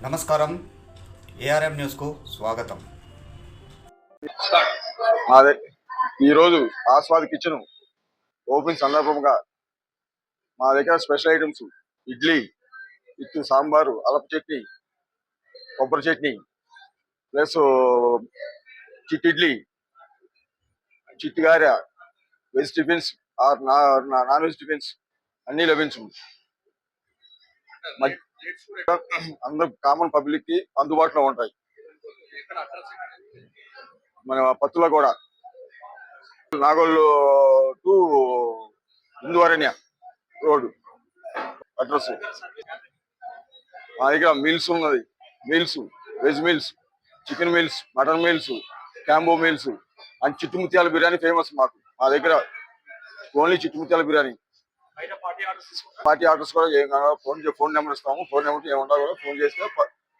నమస్కారం. ఏఆర్ఎం న్యూస్కు స్వాగతం. అదే ఈరోజు ఆస్వాద్ కిచెన్ ఓపెన్ సందర్భంగా మా దగ్గర special items idli with sambar అలప chutney కొబ్బరి చట్నీ ప్లస్ చిట్ ఇడ్లీ చిట్టి గారె veg tiffins or non veg tiffins అన్నీ లభించు మధ్య- అందరు కామన్ పబ్లిక్కి అందుబాటులో ఉంటాయి. మన పత్తుల కూడా Nagole to Induaranya road address మా దగ్గర మీల్స్ ఉన్నది. Meals veg meals chicken meals mutton meals combo meals and చిట్టుముత్యాల biryani famous మాకు. మా దగ్గర ఓన్లీ చిట్టుముత్యాల బిర్యానీ. పార్టీ ఆర్డర్స్ కూడా ఏం కావాలో ఫోన్ ఫోన్ నెంబర్ ఇస్తాము. ఫోన్ నెంబర్ ఏమన్నా కూడా ఫోన్ చేస్తే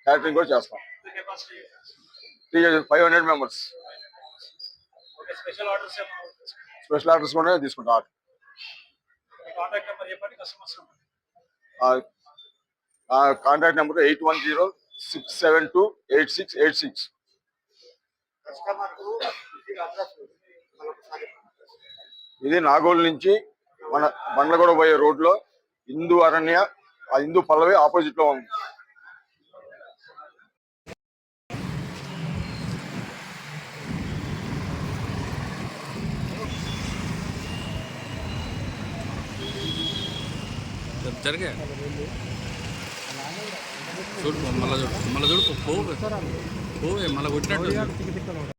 క్యాటరింగ్ కూడా చేస్తాం. Three five hundred members. Special orders కూడా తీసుకుంటాం. Contact number eight one zero six seven two eight six eight six. ఇది నాగోల్ నుంచి మన బండ్లగూడ పోయే రోడ్లో హిందూ అరణ్య ఆ హిందూ పల్లవి ఆపోజిట్లో ఉంది. జరిగా చూడు మళ్ళీ చూడు మళ్ళీ చూడు పోవే పోవే మళ్ళీ కొట్టినట్టు